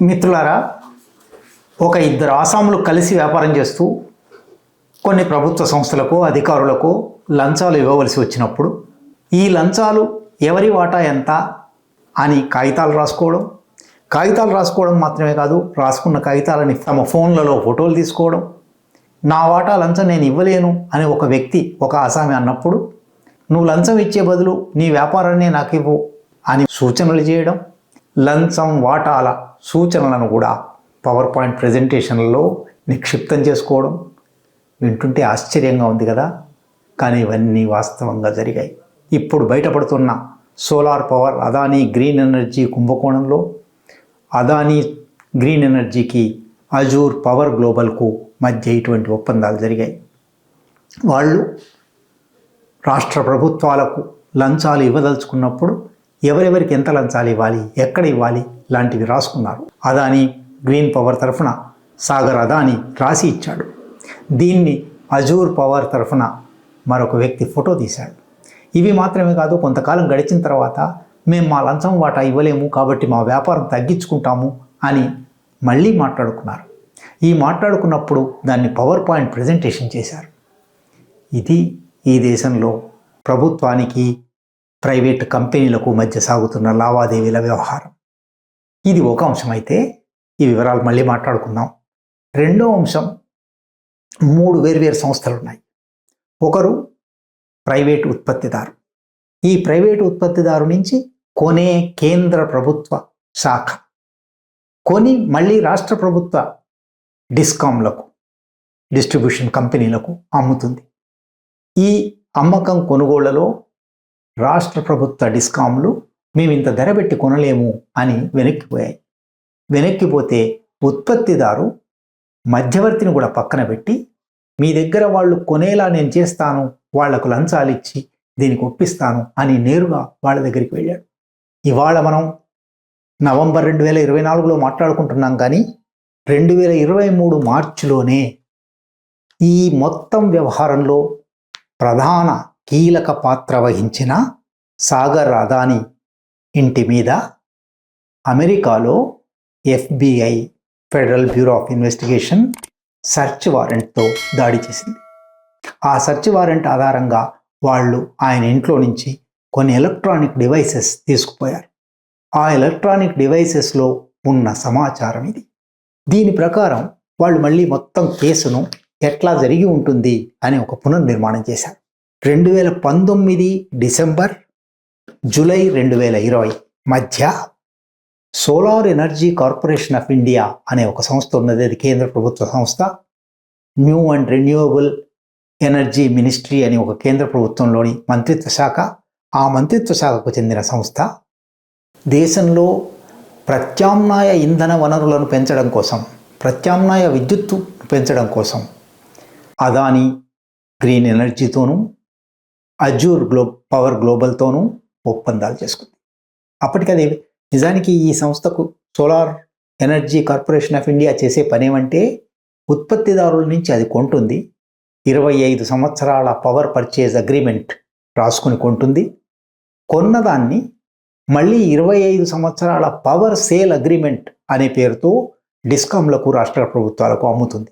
మిత్రులారా ఒక ఇద్దరు ఆసాములు కలిసి వ్యాపారం చేస్తూ కొన్ని ప్రభుత్వ సంస్థలకు అధికారులకు లంచాలు ఇవ్వవలసి వచ్చినప్పుడు ఈ లంచాలు ఎవరి వాటా ఎంత అని కాగితాలు రాసుకోవడం కాగితాలు రాసుకోవడం మాత్రమే కాదు రాసుకున్న కాగితాలని తమ ఫోన్లలో ఫోటోలు తీసుకోవడం నా వాటా లంచం నేను ఇవ్వలేను అని ఒక వ్యక్తి ఒక ఆసామి అన్నప్పుడు నువ్వు లంచం ఇచ్చే బదులు నీ వ్యాపారాన్ని నాకు ఇవ్వు అని సూచనలు చేయడం లంచం వాటాల సూచనలను కూడా పవర్ పాయింట్ ప్రజెంటేషన్లలో నిక్షిప్తం చేసుకోవడం వింటుంటే ఆశ్చర్యంగా ఉంది కదా. కానీ ఇవన్నీ వాస్తవంగా జరిగాయి. ఇప్పుడు బయటపడుతున్న solar power Adani green energy కుంభకోణంలో అదానీ గ్రీన్ ఎనర్జీకి అజూర్ పవర్ గ్లోబల్కు మధ్య ఇటువంటి ఒప్పందాలు జరిగాయి. వాళ్ళు రాష్ట్ర ప్రభుత్వాలకు లంచాలు ఇవ్వదలుచుకున్నప్పుడు ఎవరెవరికి ఎంత లంచాలు ఇవ్వాలి ఎక్కడ ఇవ్వాలి లాంటివి రాసుకున్నారు. అదాని గ్రీన్ పవర్ తరఫున సాగర్ అదాని రాసి ఇచ్చాడు. దీన్ని అజూర్ పవర్ తరఫున మరొక వ్యక్తి ఫోటో తీశాడు. ఇవి మాత్రమే కాదు కొంతకాలం గడిచిన తర్వాత మేము మా లంచం వాటా ఇవ్వలేము కాబట్టి మా వ్యాపారం తగ్గించుకుంటాము అని మళ్ళీ మాట్లాడుకున్నారు. ఈ మాట్లాడుకున్నప్పుడు దాన్ని పవర్ పాయింట్ ప్రజెంటేషన్ చేశారు. ఇది ఈ దేశంలో ప్రభుత్వానికి ప్రైవేట్ కంపెనీలకు మధ్య సాగుతున్న లావాదేవీల వ్యవహారం. ఇది ఒక అంశం అయితే ఈ వివరాలు మళ్ళీ మాట్లాడుకుందాం. రెండో అంశం మూడు వేర్వేరు సంస్థలు ఉన్నాయి ఒకరు ప్రైవేట్ ఉత్పత్తిదారు. ఈ ప్రైవేట్ ఉత్పత్తిదారు నుంచి కొనే కేంద్ర ప్రభుత్వ శాఖ కొని మళ్ళీ రాష్ట్ర ప్రభుత్వ డిస్కామ్లకు డిస్ట్రిబ్యూషన్ కంపెనీలకు అమ్ముతుంది. ఈ అమ్మకం కొనుగోళ్ళలో రాష్ట్ర ప్రభుత్వ డిస్కాంలు మేము ఇంత ధర పెట్టి కొనలేము అని వెనక్కిపోయాయి. వెనక్కిపోతే ఉత్పత్తిదారు మధ్యవర్తిని కూడా పక్కన పెట్టి మీ దగ్గర వాళ్ళు కొనేలా నేను చేస్తాను వాళ్ళకు లంచాలు ఇచ్చి దీనికి ఒప్పిస్తాను అని నేరుగా వాళ్ళ దగ్గరికి వెళ్ళాడు. ఇవాళ మనం నవంబర్ రెండు వేల ఇరవై నాలుగులో మాట్లాడుకుంటున్నాం కానీ రెండు వేల ఇరవై మూడు మార్చిలోనే ఈ మొత్తం వ్యవహారంలో ప్రధాన కీలక పాత్ర వహించిన సాగర్ అదాని ఇంటి మీద అమెరికాలో FBI federal bureau of investigation search వారెంట్తో దాడి చేసింది. ఆ సెర్చ్ వారెంట్ ఆధారంగా వాళ్ళు ఆయన ఇంట్లో నుంచి కొన్ని ఎలక్ట్రానిక్ డివైసెస్ తీసుకుపోయారు. ఆ ఎలక్ట్రానిక్ డివైసెస్లో ఉన్న సమాచారం ఇది. దీని ప్రకారం వాళ్ళు మళ్ళీ మొత్తం కేసును ఎట్లా జరిగి ఉంటుంది అని ఒక పునర్నిర్మాణం చేశారు. రెండు వేల పంతొమ్మిది డిసెంబర్ జూలై రెండు వేల ఇరవై మధ్య solar energy corporation of India అనే ఒక సంస్థ ఉన్నది. అది కేంద్ర ప్రభుత్వ సంస్థ. New and renewable energy ministry అని ఒక కేంద్ర ప్రభుత్వంలోని మంత్రిత్వ శాఖ. ఆ మంత్రిత్వ శాఖకు చెందిన సంస్థ. దేశంలో ప్రత్యామ్నాయ ఇంధన వనరులను పెంచడం కోసం ప్రత్యామ్నాయ విద్యుత్తు పెంచడం కోసం అదాని గ్రీన్ ఎనర్జీతోనూ అజూర్ గ్లో పవర్ గ్లోబల్తోనూ ఒప్పందాలు చేసుకుంది. అప్పటికదే నిజానికి ఈ సంస్థకు solar energy corporation of India చేసే పనేమంటే ఉత్పత్తిదారుల నుంచి అది కొంటుంది. ఇరవై ఐదు సంవత్సరాల పవర్ పర్చేజ్ అగ్రిమెంట్ రాసుకుని కొంటుంది. కొన్నదాన్ని మళ్ళీ ఇరవై ఐదు సంవత్సరాల పవర్ సేల్ అగ్రిమెంట్ అనే పేరుతో డిస్కాంలకు రాష్ట్ర ప్రభుత్వాలకు అమ్ముతుంది.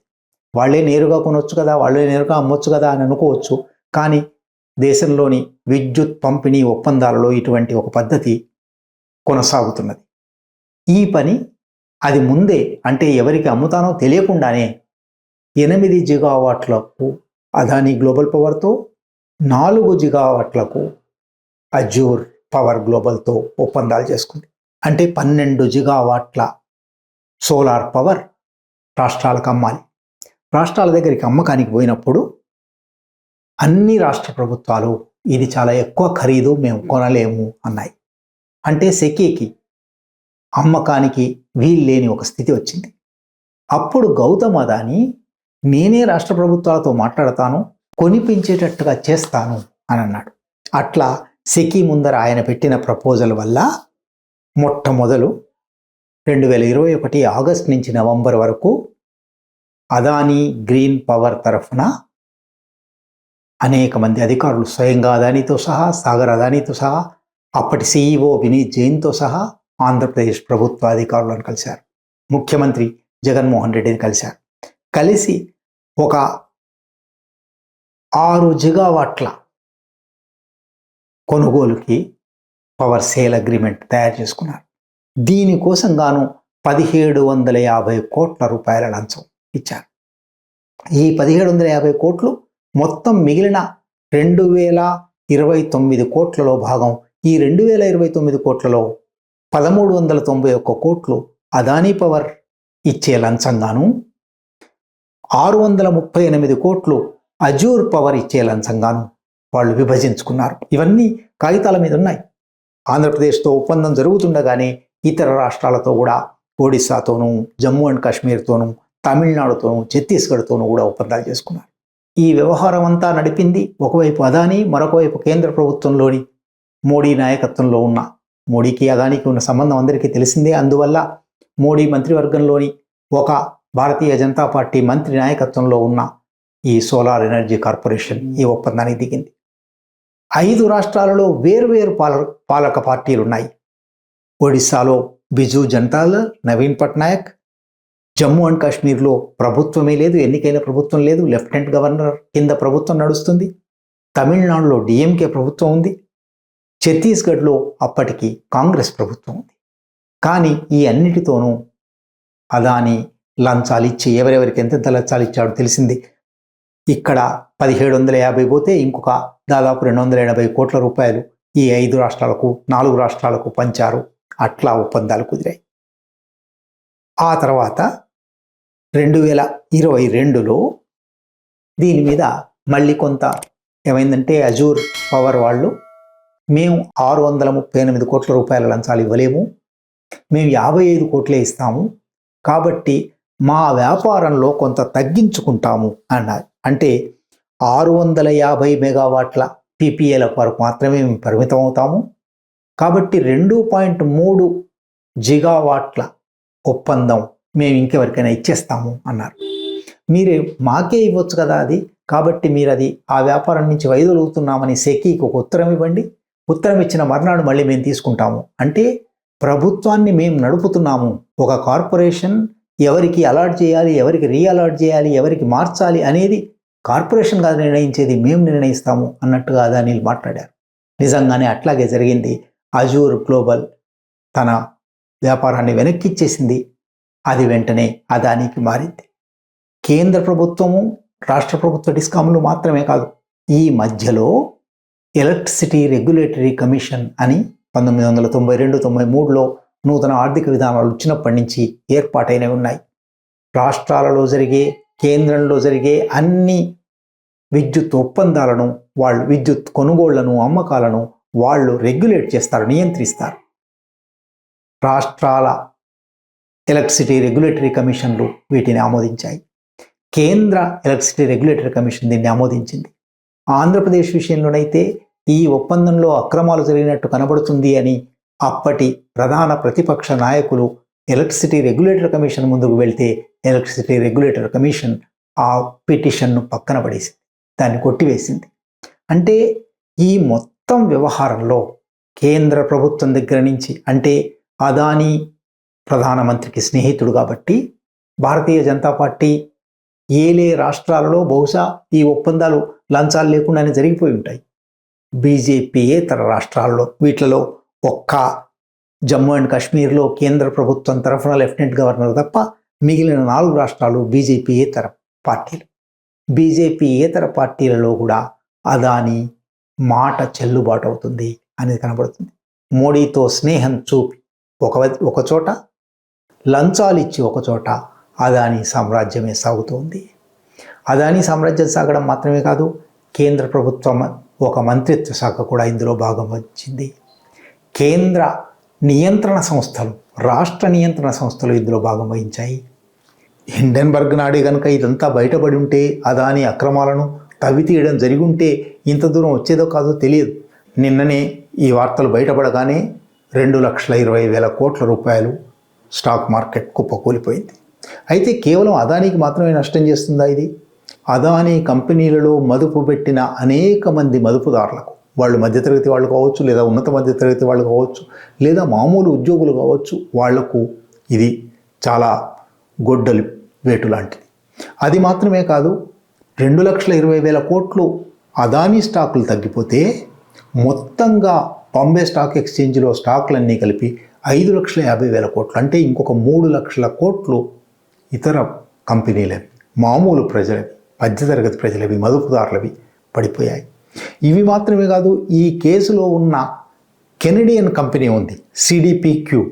వాళ్ళే నేరుగా కొనవచ్చు కదా వాళ్ళే నేరుగా అమ్మొచ్చు కదా అని అనుకోవచ్చు. కానీ దేశంలోని విద్యుత్ పంపిణీ ఒప్పందాలలో ఇటువంటి ఒక పద్ధతి కొనసాగుతున్నది. ఈ పని అది ముందే అంటే ఎవరికి అమ్ముతానో తెలియకుండానే ఎనిమిది జిగావాట్లకు అదానీ గ్లోబల్ పవర్తో నాలుగు జిగావాట్లకు అజూర్ పవర్ గ్లోబల్తో ఒప్పందాలు చేసుకుంది. అంటే పన్నెండు జిగావాట్ల సోలార్ పవర్ రాష్ట్రాలకు అమ్మాలి. రాష్ట్రాల దగ్గరికి అమ్మకానికి పోయినప్పుడు అన్ని రాష్ట్ర ప్రభుత్వాలు ఇది చాలా ఎక్కువ ఖరీదు మేము కొనలేము అన్నాయి. అంటే సెకీకి అమ్మకానికి వీల్లేని ఒక స్థితి వచ్చింది. అప్పుడు గౌతమ్ అదాని నేనే రాష్ట్ర ప్రభుత్వాలతో మాట్లాడతాను కొనిపించేటట్టుగా చేస్తాను అని అన్నాడు. అట్లా సెకీ ముందర ఆయన పెట్టిన ప్రపోజల్ వల్ల మొట్టమొదలు రెండు వేల ఇరవై ఒకటి ఆగస్ట్ నుంచి నవంబర్ వరకు అదానీ గ్రీన్ పవర్ తరఫున అనేక మంది అధికారులు స్వయంగా అదానితో సహా సాగర్ అదానితో సహా అప్పటి సీఈఓ వినీత్ జైన్తో సహా ఆంధ్రప్రదేశ్ ప్రభుత్వ అధికారులను కలిశారు. ముఖ్యమంత్రి జగన్మోహన్ రెడ్డిని కలిశారు. కలిసి ఒక ఆరు జిగావాట్ల కొనుగోలుకి పవర్ సేల్ అగ్రిమెంట్ తయారు చేసుకున్నారు. దీనికోసం గాను పదిహేడు వందల యాభై కోట్ల రూపాయల లంచం ఇచ్చారు. ఈ పదిహేడు వందల యాభై కోట్లు మొత్తం మిగిలిన రెండు వేల ఇరవై తొమ్మిది కోట్లలో భాగం ఈ రెండు వేల ఇరవై తొమ్మిది కోట్లలో పదమూడు వందల తొంభై ఒక్క కోట్లు అదానీ పవర్ ఇచ్చే లంచంగాను ఆరు వందల ముప్పై ఎనిమిది కోట్లు అజూర్ పవర్ ఇచ్చే లంచంగాను వాళ్ళు విభజించుకున్నారు. ఇవన్నీ కాగితాల మీద ఉన్నాయి. ఆంధ్రప్రదేశ్తో ఒప్పందం జరుగుతుండగానే ఇతర రాష్ట్రాలతో కూడా ఒడిస్సాతోనూ జమ్మూ అండ్ కాశ్మీర్తోనూ తమిళనాడుతోనూ ఛత్తీస్గఢ్తోనూ కూడా ఒప్పందాలు చేసుకున్నారు. ఈ వ్యవహారం అంతా నడిపింది ఒకవైపు అదానీ మరొక వైపు కేంద్ర ప్రభుత్వంలోని మోడీ నాయకత్వంలో ఉన్న మోడీకి అదానికి ఉన్న సంబంధం అందరికీ తెలిసిందే. అందువల్ల మోడీ మంత్రివర్గంలోని ఒక భారతీయ జనతా పార్టీ మంత్రి నాయకత్వంలో ఉన్న ఈ సోలార్ ఎనర్జీ కార్పొరేషన్ ఈ ఒప్పందానికి దిగింది. ఐదు రాష్ట్రాలలో వేర్వేరు పాల పాలక పార్టీలు ఉన్నాయి ఒడిస్సాలో బిజు జనతాదళ్ నవీన్ పట్నాయక్ జమ్మూ అండ్ కాశ్మీర్లో ప్రభుత్వమే లేదు ఎన్నికైన ప్రభుత్వం లేదు లెఫ్టినెంట్ గవర్నర్ కింద ప్రభుత్వం నడుస్తుంది తమిళనాడులో డిఎంకే ప్రభుత్వం ఉంది ఛత్తీస్గఢ్లో అప్పటికి కాంగ్రెస్ ప్రభుత్వం ఉంది. కానీ ఈ అన్నిటితోనూ అదాని లంచాలు ఇచ్చి ఎవరెవరికి ఎంతెంత లంచాలు ఇచ్చాడో తెలిసింది. ఇక్కడ పదిహేడు వందల యాభై పోతే ఇంకొక దాదాపు రెండు వందల ఎనభై కోట్ల రూపాయలు ఈ ఐదు రాష్ట్రాలకు నాలుగు రాష్ట్రాలకు పంచారు. అట్లా ఒప్పందాలు కుదిరాయి. ఆ తర్వాత రెండు వేల ఇరవై రెండులో దీని మీద మళ్ళీ కొంత ఏమైందంటే అజూర్ పవర్ వాళ్ళు మేము ఆరు వందల ముప్పై ఎనిమిది కోట్ల రూపాయల లంచాలు ఇవ్వలేము మేము యాభై ఐదు కోట్లే ఇస్తాము కాబట్టి మా వ్యాపారంలో కొంత తగ్గించుకుంటాము అన్నారు. అంటే ఆరు వందల యాభై మెగావాట్ల పీపీఏల వరకు మాత్రమే మేము పరిమితం అవుతాము. కాబట్టి రెండు పాయింట్ మూడు జిగావాట్ల ఒప్పందం మేము ఇంకెవరికైనా ఇచ్చేస్తాము అన్నారు. మీరే మాకే ఇవ్వచ్చు కదా అది? కాబట్టి మీరు అది ఆ వ్యాపారం నుంచి వైదొలుగుతున్నామని సెకీకి ఒక ఉత్తరం ఇవ్వండి. ఉత్తరం ఇచ్చిన మర్నాడు మళ్ళీ మేము తీసుకుంటాము. అంటే ప్రభుత్వాన్ని మేము నడుపుతున్నాము. ఒక కార్పొరేషన్ ఎవరికి అలాట్ చేయాలి ఎవరికి రీఅలాట్ చేయాలి ఎవరికి మార్చాలి అనేది కార్పొరేషన్ కాదు నిర్ణయించేది మేము నిర్ణయిస్తాము అన్నట్టుగా అదానీలు మాట్లాడారు. నిజంగానే అట్లాగే జరిగింది. అజూర్ గ్లోబల్ తన వ్యాపారాన్ని వెనక్కిచ్చేసింది. అది వెంటనే అదానికి మారింది. కేంద్ర ప్రభుత్వము రాష్ట్ర ప్రభుత్వ డిస్కాములు మాత్రమే కాదు ఈ మధ్యలో ఎలక్ట్రిసిటీ రెగ్యులేటరీ కమిషన్ అని పంతొమ్మిది వందల తొంభై రెండు తొంభై మూడులో నూతన ఆర్థిక విధానాలు వచ్చినప్పటి నుంచి ఏర్పాటైనవి ఉన్నాయి. రాష్ట్రాలలో జరిగే కేంద్రంలో జరిగే అన్ని విద్యుత్ ఒప్పందాలను వాళ్ళు విద్యుత్ కొనుగోళ్ళను అమ్మకాలను వాళ్ళు రెగ్యులేట్ చేస్తారు నియంత్రిస్తారు. రాష్ట్రాల ఎలక్ట్రిసిటీ రెగ్యులేటరీ కమిషన్లు వీటిని ఆమోదించాయి. కేంద్ర ఎలక్ట్రిసిటీ రెగ్యులేటరీ కమిషన్ దీన్ని ఆమోదించింది. ఆంధ్రప్రదేశ్ విషయంలోనైతే ఈ ఒప్పందంలో అక్రమాలు జరిగినట్టు కనబడుతుంది అని అప్పటి ప్రధాన ప్రతిపక్ష నాయకులు ఎలక్ట్రిసిటీ రెగ్యులేటర్ కమిషన్ ముందుకు వెళ్తే ఎలక్ట్రిసిటీ రెగ్యులేటర్ కమిషన్ ఆ పిటిషన్ను పక్కన పడేసింది. దాన్ని కొట్టివేసింది. అంటే ఈ మొత్తం వ్యవహారంలో కేంద్ర ప్రభుత్వం దగ్గర నుంచి అంటే అదానీ ప్రధానమంత్రికి స్నేహితుడు కాబట్టి భారతీయ జనతా పార్టీ ఏలే రాష్ట్రాలలో బహుశా ఈ ఒప్పందాలు లంచాలు లేకుండానే జరిగిపోయి ఉంటాయి. బీజేపీయేతర రాష్ట్రాల్లో వీటిలో ఒక్క జమ్మూ అండ్ కాశ్మీర్లో కేంద్ర ప్రభుత్వం తరఫున లెఫ్టినెంట్ గవర్నర్ తప్ప మిగిలిన నాలుగు రాష్ట్రాలు బీజేపీయేతర పార్టీలు. బీజేపీయేతర పార్టీలలో కూడా అదాని మాట చెల్లుబాటు అవుతుంది అనేది కనబడుతుంది. మోడీతో స్నేహం చూపి ఒక ఒక చోట లంచాలు ఇచ్చి ఒకచోట అదాని సామ్రాజ్యమే సాగుతోంది. అదాని సామ్రాజ్యం సాగడం మాత్రమే కాదు కేంద్ర ప్రభుత్వం ఒక మంత్రిత్వ శాఖ కూడా ఇందులో భాగం వచ్చింది. కేంద్ర నియంత్రణ సంస్థలు రాష్ట్ర నియంత్రణ సంస్థలు ఇందులో భాగం వహించాయి. హిండెన్బర్గ్ నాడే కనుక ఇదంతా బయటపడి ఉంటే అదాని అక్రమాలను తవ్వి తీయడం జరిగి ఉంటే ఇంత దూరం వచ్చేదో కాదో తెలియదు. నిన్ననే ఈ వార్తలు బయటపడగానే రెండు లక్షల ఇరవై వేల కోట్ల రూపాయలు స్టాక్ మార్కెట్ కుప్పకూలిపోయింది. అయితే కేవలం అదానికి మాత్రమే నష్టం చేస్తుందా ఇది? అదానీ కంపెనీలలో మదుపు పెట్టిన అనేక మంది మదుపుదారులకు వాళ్ళు మధ్యతరగతి వాళ్ళు కావచ్చు లేదా ఉన్నత మధ్యతరగతి వాళ్ళు కావచ్చు లేదా మామూలు ఉద్యోగులు కావచ్చు వాళ్ళకు ఇది చాలా గొడ్డలి వేటు లాంటిది. అది మాత్రమే కాదు రెండు లక్షల ఇరవై వేల కోట్లు అదానీ స్టాకులు తగ్గిపోతే మొత్తంగా బాంబే స్టాక్ ఎక్స్చేంజ్లో స్టాకులన్నీ కలిపి ఐదు లక్షల యాభై వేల కోట్లు అంటే ఇంకొక మూడు లక్షల కోట్లు ఇతర కంపెనీలవి మామూలు ప్రజలవి మధ్యతరగతి ప్రజలవి మదుపుదారులవి పడిపోయాయి. ఇవి మాత్రమే కాదు ఈ కేసులో ఉన్న కెనడియన్ కంపెనీ ఉంది సిడిపిక్యూ.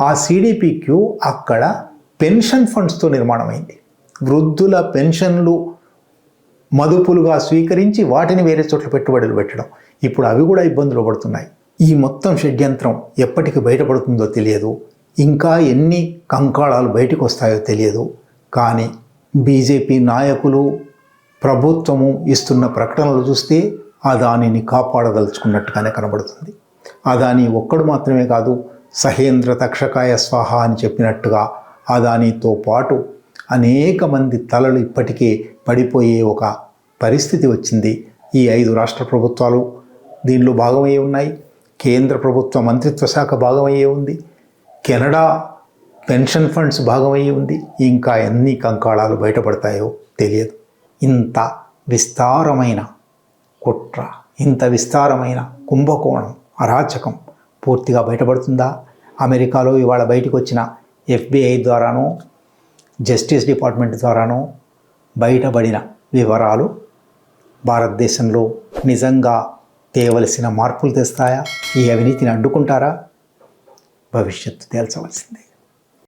ఆ సిడిపిక్యూ అక్కడ పెన్షన్ ఫండ్స్తో నిర్మాణమైంది. వృద్ధుల పెన్షన్లు మదుపులుగా స్వీకరించి వాటిని వేరే చోట్ల పెట్టుబడులు పెట్టడం. ఇప్పుడు అవి కూడా ఇబ్బందులు పడుతున్నాయి. ఈ మొత్తం షడ్యంత్రం ఎప్పటికి బయటపడుతుందో తెలియదు. ఇంకా ఎన్ని కంకాళాలు బయటకు వస్తాయో తెలియదు. కానీ బీజేపీ నాయకులు ప్రభుత్వము ఇస్తున్న ప్రకటనలు చూస్తే అదానిని కాపాడదలుచుకున్నట్టుగానే కనబడుతుంది. అదాని ఒక్కడు మాత్రమే కాదు సహేంద్ర తక్షకాయ స్వాహ అని చెప్పినట్టుగా అదానితో పాటు అనేక మంది తలలు ఇప్పటికే పడిపోయే ఒక పరిస్థితి వచ్చింది. ఈ ఐదు రాష్ట్ర ప్రభుత్వాలు దీనిలో భాగమై ఉన్నాయి. కేంద్ర ప్రభుత్వ మంత్రిత్వ శాఖ భాగమయ్యే ఉంది. కెనడా పెన్షన్ ఫండ్స్ భాగమయ్యి ఉంది. ఇంకా ఎన్ని కంకాళాలు బయటపడతాయో తెలియదు. ఇంత విస్తారమైన కుట్ర ఇంత విస్తారమైన కుంభకోణం అరాచకం పూర్తిగా బయటపడుతుందా? అమెరికాలో ఇవాళ బయటకు వచ్చిన ఎఫ్బిఐ ద్వారానో జస్టిస్ డిపార్ట్మెంట్ ద్వారానో బయటపడిన వివరాలు భారతదేశంలో నిజంగా తేవలసిన మార్పులు తెస్తాయా? ఈ అవినీతిని అడ్డుకుంటారా? భవిష్యత్తు తేల్చవలసిందే.